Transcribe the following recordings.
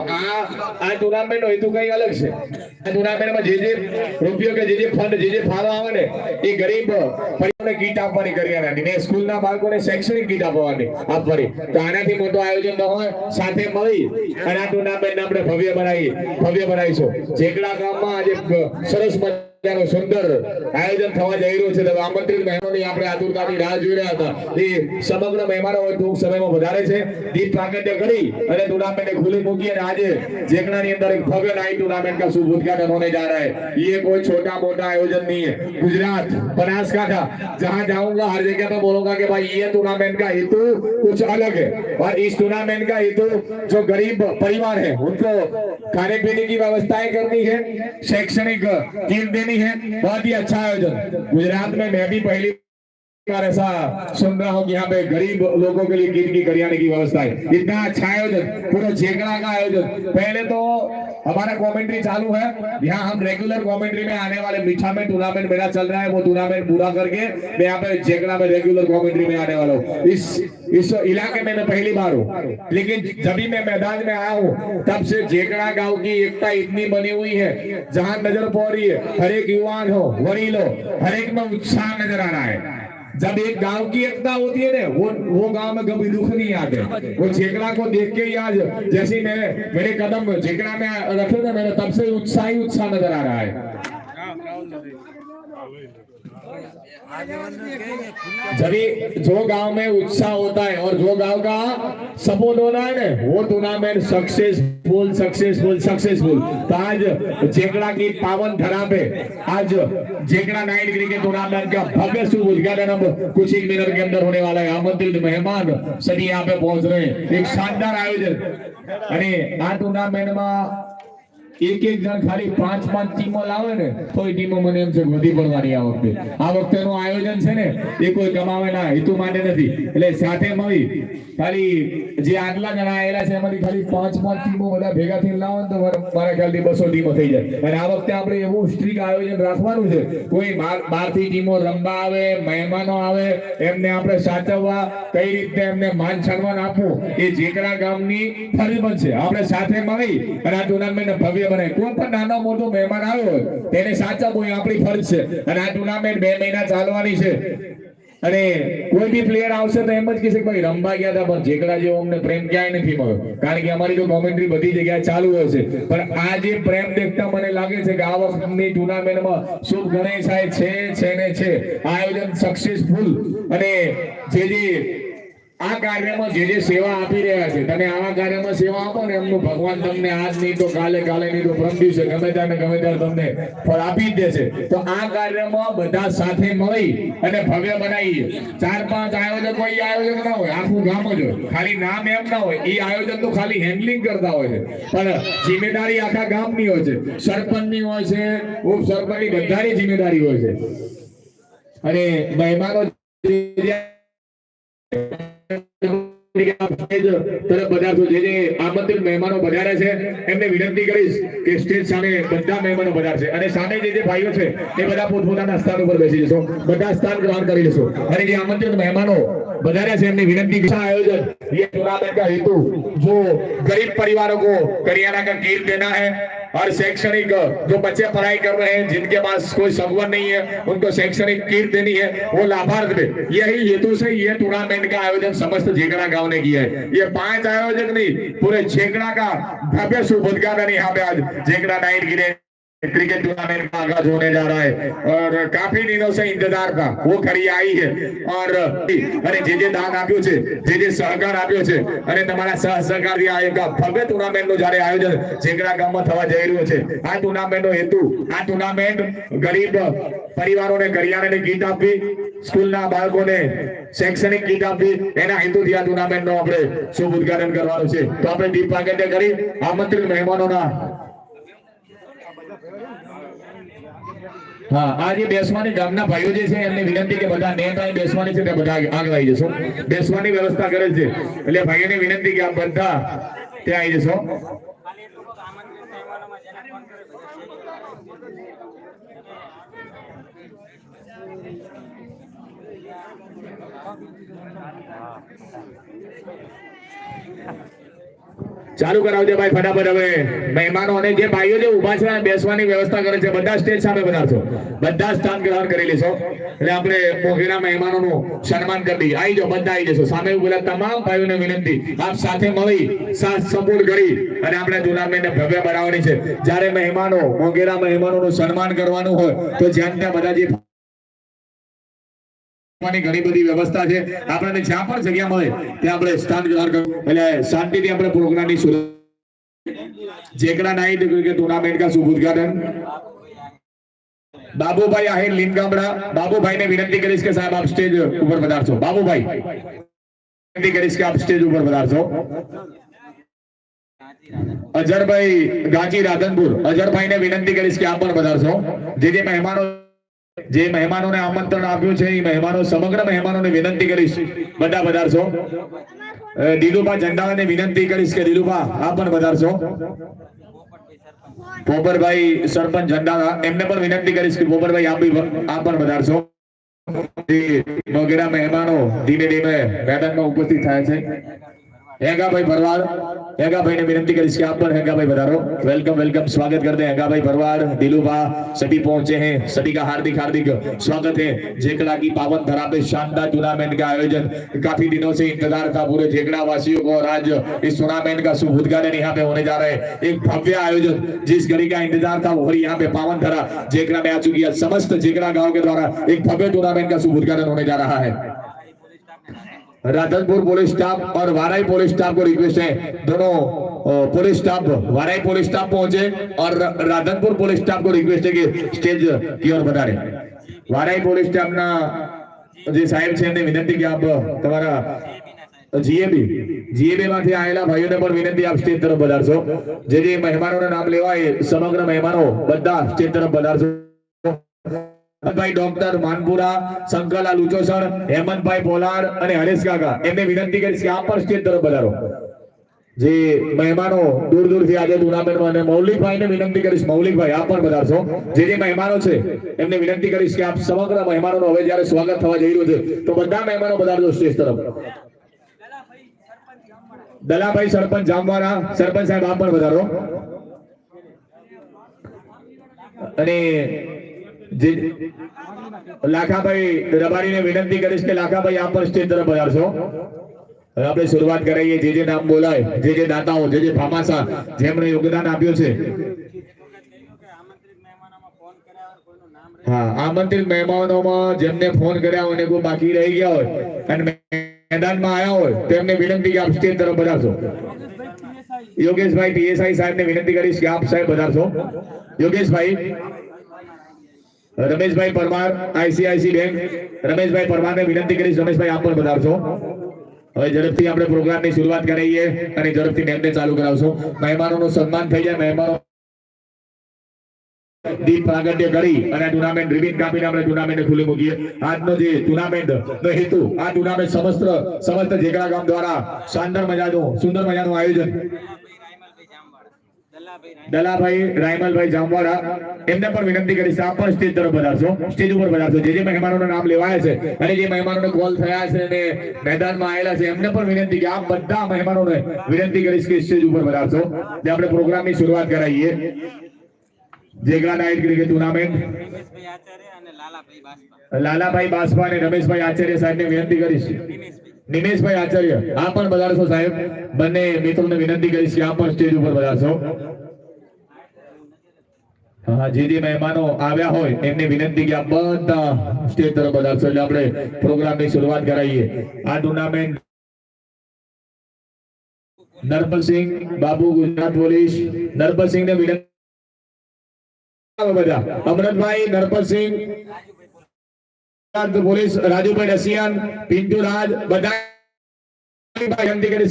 આ ટુર્નામેન્ટ નો હેતુ કઈ અલગ છે? આ ટુર્નામેન્ટમાં જે જે રૂપિયો કે જે જે ફંડ જે જે ફાળો આવે ને, એ ગરીબ પરિવારને કીટ આપવાની કરિયાણાની ને સ્કૂલના બાળકોને શૈક્ષણિક કીટ આપવાની આપવાની. તો આનાથી મોટું આયોજન ન હોય, સાથે મળી અને આ ટુર્નામેન્ટ આપણે ભવ્ય બનાવી, ભવ્ય બનાવીશું. જેકડા ગામમાં આજે સરસ મજાનું સુંદર આયોજન થવા જઈ રહ્યું છે. તો આમંત્રિત મહેમાનોની આપણે આતુરતાથી રાહ જોઈ રહ્યા હતા. એ સમગ્ર મહેમાનો ટૂંક સમયમાં વધારે છે. દીપ પ્રાગટ્ય કરી અને ટુર્નામેન્ટને ખુલ્લી મૂકી અને આજે જેકણાની અંદર એક ભવ્ય નાઇટ ટુર્નામેન્ટ કા શુભ ઉદ્ઘાટન હોને જા રહા है ये कोई छोटा मोटा आयोजन नहीं है गुजरात बनासकाठा जहां जाऊंगा हर जगह पर बोलूंगा कि भाई ये टूर्नामेंट का हेतु कुछ अलग है और इस टूर्नामेंट का हेतु जो गरीब परिवार है उनको खाने पीने की व्यवस्थाएं करनी है शैक्षणिक तीन दिन है बहुत ही अच्छा आयोजन गुजरात में मैं भी पहली बार ऐसा सुन रहा हूँ कि यहाँ पे गरीब लोगों के लिए किट की करियाने की व्यवस्था है। इतना अच्छा आयोजन, पूरा झेकड़ा का आयोजन। पहले तो हमारा कमेंट्री चालू है। यहाँ हम रेगुलर कमेंट्री में आने वाले मीठा में टूर्नामेंट मेरा चल रहा है, वो टूर्नामेंट पूरा करके मैं यहाँ पे झेकड़ा में रेगुलर कमेंट्री में आने वाला हूँ। इस इस इलाके में मैं पहली बार हूँ। लेकिन जब भी मैं मैदान में आया हूँ, तब से झेकड़ा गाँव की एकता इतनी बनी हुई है। जहाँ नज़र पड़ रही है, हर एक युवान हो, वरील हो, हर एक में उत्साह नज़र आ रहा है। जब एक गाँव की एकता होती है ना, वो वो गाँव में कभी दुख नहीं आते। वो झेकड़ा को देख के ही आज जैसे मेरे मेरे कदम झेकड़ा में रखे थे, मैंने तब से उत्साह ही उत्साह नज़र आ रहा है। जबी जो गांव में उत्साह होता है और जो गांव का सपोर्ट होना है ना वो टूर्नामेंट सक्सेसफुल सक्सेसफुल सक्सेसफुल तो आज जेकड़ा की पावन धरा पे आज जेकड़ा नाइट क्रिकेट टूर्नामेंट का भव्य शुभ उद्घाटन अब कुछ ही मिनट के अंदर होने वाला है आमंत्रित मेहमान सभी यहाँ पे पहुंच रहे हैं एक शानदार आयोजन अरे आ टूर्नामेंट में એક એક જણ ખાલી પાંચ પાંચ ટીમો લાવે ને તો એ ટીમો મને એમ છે વધી પડવાની આ વખતે. આ વખતેનું આયોજન છે ને, એ કોઈ કમાવાના હેતુ માટે નથી. એટલે સાથે મળી, ખાલી જે આગલા જણા આવેલા છે, એમાંથી ખાલી પાંચ પાંચ ટીમો બધા ભેગા થઈને લાવો તો મારા ખ્યાલથી બસો ટીમો થઈ જાય. અને આ વખતે આપણે એવું સ્ટ્રીક આયોજન રાખવાનું છે, કોઈ બહારથી ટીમો રમવા આવે, મહેમાનો આવે, એમને આપણે સાચવવા, કઈ રીતે એમને માન સન્માન આપવું, એ જેકરા ગામની ફરજ છે. આપણે સાથે મળી અને આ ટુર્નામેન્ટ ભવ્ય બનાવી કોઈ પણ નાનો મોટો મહેમાન આવ્યો તેને સાચવવું આપણી ફરજ છે. અને આ ટુર્નામેન્ટ બે મહિના ચાલવાની છે. અને કોઈ બી પ્લેયર આવશે તો એમ જ કહેશે ભાઈ, રમવા ગયા હતા, પણ જેકડા જેવો અમને પ્રેમ ક્યાંય નથી મળ્યો. કારણ કે અમારી તો કોમેન્ટ્રી બધી જગ્યાએ ચાલુ હોય છે. પણ આ જે પ્રેમ દેખતા મને લાગે છે કે આ વખતની ટુર્નામેન્ટમાં શુભ ગણેશાય છે છે ને છે. આયોજન સક્સેસફુલ અને જે જે આ કાર્યમાં જે જે સેવા આપી રહ્યા છે, તમે આવા કાર્યમાં સેવા આપો ને, એમનું ભગવાન તમને આજ નહીં તો કાલે કાલે નહીં તો પરમ દિવસે ગમે ત્યારે ગમે ત્યારે તમને ફળ આપી જ દેશે. તો આ કાર્યમાં બધા સાથે મળી અને ભવ્ય બનાવીએ ચાર, પાંચ આયોજક કોઈ આયોજક ના હોય, આખું ગામ જ હોય. ખાલી નામ એમ ના હોય, એ આયોજન તો ખાલી હેન્ડલિંગ કરતા હોય છે. પણ જિમ્મેદારી આખા ગામની હોય છે. સરપંચની હોય છે ઉપ સરપંચની બધાની જિમ્મેદારી હોય છે. અને મહેમાનો જે આમંત્રિત મહેમાનો પધાર્યા છે, એમને વિનંતી કરીશ કે સ્ટેજ સામે બધા મહેમાનો પધારશે. અને સામે જે જે ભાઈઓ છે, એ બધા પોતપોતાના સ્થાન ઉપર બેસી જશો. બધા સ્થાન ગ્રહણ કરી લેશો. અને જે આમંત્રિત મહેમાનો पधारे से हमने विनती की। आयोजन, ये टूर्नामेंट का हेतु, जो गरीब परिवारों को करियाना का कीट देना है और शैक्षणिक, जो बच्चे पढ़ाई कर रहे हैं, जिनके पास कोई सगवन नहीं है, उनको शैक्षणिक कीट देनी है, वो लाभार्थ में यही हेतु से ये टूर्नामेंट का आयोजन समस्त झेकड़ा गाँव ने किया है। ये पाँच आयोजक नहीं, पूरे झेकड़ा का भव्य उद्घाटन यहाँ पे आज झेकड़ा नाइट गिरे। क्रिकेट टूर्नामेंट का आगाज होने जा रहा है और काफी दिनों से इंतजार था वो खरी आई है और અને જે જે દાન આપ્યું છે જે જે સહકાર આપ્યો છે અને તમારા સહ સહકારથી આ એક ભવ્ય ટુર્નામેન્ટનું જ્યારે આયોજન જેકડા ગામમાં થવા જઈ રહ્યું છે આ ટુર્નામેન્ટનો હેતુ આ ટુર્નામેન્ટ ગરીબ પરિવારોને કરિયાણાની કીટ આપવી સ્કૂલના બાળકોને શૈક્ષણિક કીટ આપવી એના હેતુથી આ ટુર્નામેન્ટનો આપણે શુભ ઉદ્ઘાટન કરવાનું છે તો આપણે દીપ પ્રાગટ્ય કરી આમંત્રિત મહેમાનોના હા, આ જે બેસવાની ગામના ભાઈઓ જે છે, એમને વિનંતી કે બધા નેટ બેસવાની છે તે બધા આગળ આવી જશો. બેસવાની વ્યવસ્થા કરે છે. એટલે ભાઈઓને વિનંતી કે આપ બધા ત્યાં આવી જશો. ચાલુ કરાવજો ભાઈ, ફટાફટ હવે. મહેમાનો અને જે ભાઈઓ જે ઊભા છે બેસવાની વ્યવસ્થા કરે છે. બધા સ્ટેજ સામે બનાવશો બધા સ્થાન ગ્રહણ કરી લેશો. એટલે આપણે મોઘેરા મહેમાનોનું સન્માન કરી દઈએ. આવી જાઓ, બધા આવી જશો. સામે ઉભેલા તમામ ભાઈઓને વિનંતી. આપ સાથે મળી, સાથ સપોર્ટ કરી અને આપણે ટુર્નામેન્ટને ભવ્ય બનાવવાની છે. જ્યારે મહેમાનો મોઘેરા મહેમાનોનું સન્માન કરવાનું હોય, તો જ્યાં ત્યાં બધા જે બાબુભાઈ આહિર લીમગામડા બાબુભાઈને વિનંતી કરીશ કે સાહેબ આપ સ્ટેજ ઉપર વધારશો બાબુભાઈ, વિનંતી કરીશ કે આપ સ્ટેજ ઉપર વધારશો અજરભાઈ ગાજી રાધનપુર. અજરભાઈને વિનંતી કરીશ કે આપ પણ વધારશો જે જે મહેમાનો જે મહેમાનોને આમંત્રણ આપ્યું છે એ મહેમાનો સમગ્ર મહેમાનોને વિનંતી કરીશ. બધા પધારશો. દિલુભા ઝંડાવાને વિનંતી કરીશ કે, દિલુભા, આ પણ પધારશો. પોપરભાઈ સરપંચ ઝંડાવા એમને પણ વિનંતી કરીશ કે પોપરભાઈ આપ આપ પણ પધારશો. વગેરે મહેમાનો ધીમે ધીમે મેદાનમાં ઉપસ્થિત થાય છે. हेगाभाई भरवाड़ हेगाभाई ने विनती कर इसके आप पर हेगाभाई भरारो वेलकम वेलकम स्वागत करते हैं हेगाभाई भरवाड़ दिलूबा सभी पहुँचे हैं, सभी का हार्दिक हार्दिक स्वागत है। जेकड़ा की पावन धरा पे शानदार टूर्नामेंट का आयोजन काफ़ी दिनों से इंतज़ार था पूरे जेकड़ा वासियों को और आज इस टूर्नामेंट का शुभ उद्घाटन यहाँ पे होने जा रहे हैं। एक भव्य आयोजन जिस घड़ी का इंतज़ार था, वही यहाँ पे पावन धरा जेकड़ा में आ चुकी है। समस्त जेकड़ा गाँव के द्वारा एक भव्य टूर्नामेंट का शुभ उद्घाटन होने जा रहा है। राधनपुर पुलिस स्टाफ और वाराई पुलिस स्टाफ को रिक्वेस्ट है दोनों अ, police staff Varai police staff पहुंचे और राधनपुर पुलिस स्टाफ को रिक्वेस्ट है कि स्टेज की ओर વધારે વારાઈ પોલીસ સ્ટાફના જે સાહેબ છે એમને વિનંતી કે આપ તમારા જીએબી જીએબી માંથી આવેલા ભાઈઓને પણ વિનંતી આપ સ્ટેજ તરફ વધારશો જે જે મહેમાનોના નામ લેવાય સમગ્ર મહેમાનો બધા સ્ટેજ તરફ વધારશો ભાઈ ડોક્ટર, માનપુરા શંકરલાલ ઉચોસણ હેમંતભાઈ પોલાડ અને હરેશ કાકા. એમને વિનંતી કરીશ કે આપ પણ સ્ટેજ તરફ વધારો. જે મહેમાનો દૂર દૂરથી આજે ટુર્નામેન્ટમાં અને મૌલિકભાઈને વિનંતી કરીશ. મૌલિકભાઈ, આપ પણ વધારશો. જે જે મહેમાનો છે, એમને વિનંતી કરીશ કે આપ સમગ્ર મહેમાનોનું હવે જ્યારે સ્વાગત થવા જઈ રહ્યું છે, તો બધા મહેમાનો વધારજો સ્ટેજ તરફ. દલાભાઈ સરપંચ જામવાળા સરપંચ સાહેબ, આપ પણ વધારો. અને લાખાભાઈ, રબારીને વિનંતી કરીશ કે લાખાભાઈ, આપ પણ સ્ટેજ તરફ પધારશો આપણે શરૂઆત કરાવીએ જે જે નામ બોલાય, જે જે દાતાઓ, જે જે ફામાસા જેમણે યોગદાન આપ્યું છે. હા, આમંત્રિત મહેમાનોમાં જેમને ફોન કર્યા હોય કોઈ બાકી રહી ગયા હોય અને મેદાનમાં આવ્યા હોય, તેમને વિનંતી કે આપ સ્ટેજ યોગેશભાઈ, પીએસઆઈ સાહેબને વિનંતી કરીશ કે આપ સાહેબ વધારશો યોગેશભાઈ રમેશભાઈ પરમાર, આઈસીઆઈસી બેંક. રમેશભાઈ પરમારને વિનંતી કરીશ, રમેશભાઈ, આપ પણ પધારશો. હવે ઝડપથી આપણે પ્રોગ્રામની શરૂઆત કરાવીએ અને ઝડપથી મેમને ચાલુ કરાવશો. મહેમાનોનું સન્માન થઈ જાય, મહેમાનો ટુર્નામેન્ટ રિબિન આપણે ટુર્નામેન્ટ ખુલ્લી મૂકીએ. આજનો જે ટુર્નામેન્ટ નો હેતુ, આ ટુર્નામેન્ટ સમસ્ત સમસ્ત જેગડા ગામ દ્વારા શાનદાર મજાનું, સુંદર મજાનું આયોજન. દલાભાઈ રાયમલભાઈ જામવાડા, એમને પણ વિનંતી કરીશ આપ પણ સ્ટેજ તરફ વધારશો. સ્ટેજ ઉપર વધારશો. જે જે મહેમાનોના નામ લેવાયા છે અને જે મહેમાનોને કોલ થયા છે અને મેદાનમાં આવેલા છે, એમને પણ વિનંતી કે આપ બધા મહેમાનોને વિનંતી કરીશ કે સ્ટેજ ઉપર વધારશો. જે આપણે પ્રોગ્રામની શરૂઆત કરાવીએ Jegda night cricket tournament. Lalabhai Baspa અને રમેશભાઈ આચાર્ય સાહેબને વિનંતી કરીશ. નિમેશભાઈ આચાર્ય, આ પણ બધાશો સાહેબ. બંને મિત્રોને વિનંતી કરીશ આ પણ સ્ટેજ ઉપર હા જે જે મહેમાનો આવ્યા હોય, એમને વિનંતી કે બધા સ્ટેજ તરફ વધારશો. એટલે આપણે પ્રોગ્રામની શરૂઆત કરાવીએ આ ટુર્નામેન્ટ નરપતસિંહ બાબુ ગુજરાત પોલીસ નરપતસિંહને વિનંતી આવો બધા. અમરતભાઈ નરપતસિંહ પોલીસ, રાજુભાઈ રસિયાન પિન્ટુ રાજ બધા આજે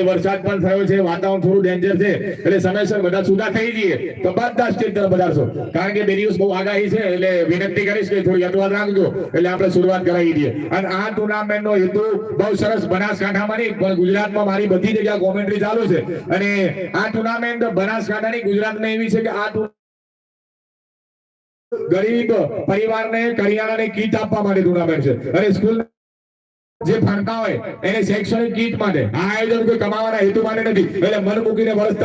વરસાદ પણ થયો છે. વાતાવરણ થોડું ડેન્જર છે. એટલે સમયસર બધા સુધા થઈ જઈએ તો બધા સ્ટેજ તરફ વધારશો. કારણ કે બે દિવસ બહુ આગાહી છે એટલે વિનંતી કરીશ કે થોડી અનુવાદ રાખજો. એટલે આપણે શરૂઆત કરાવી દઈએ. અને આ ટુર્નામેન્ટનો હેતુ બહુ સરસ બનાસકાંઠામાં નહીં ગુજરાતમાં મારી બધી જગ્યા કોમેન્ટ્રી ચાલુ છે. અને આ ટુર્નામેન્ટ બનાસકાંઠાની ગુજરાતમાં એવી છે કે આ ગરીબ પરિવારને કરિયાણાની કીટ આપવા માટે ટુર્નામેન્ટ છે. અને સ્કૂલ જે ભણતા હોય, એને શૈક્ષણિક કીટ માટે આ આયોજન કોઈ કમાવાના હેતુ માટે નથી. એટલે મન મૂકીને વર્ષતા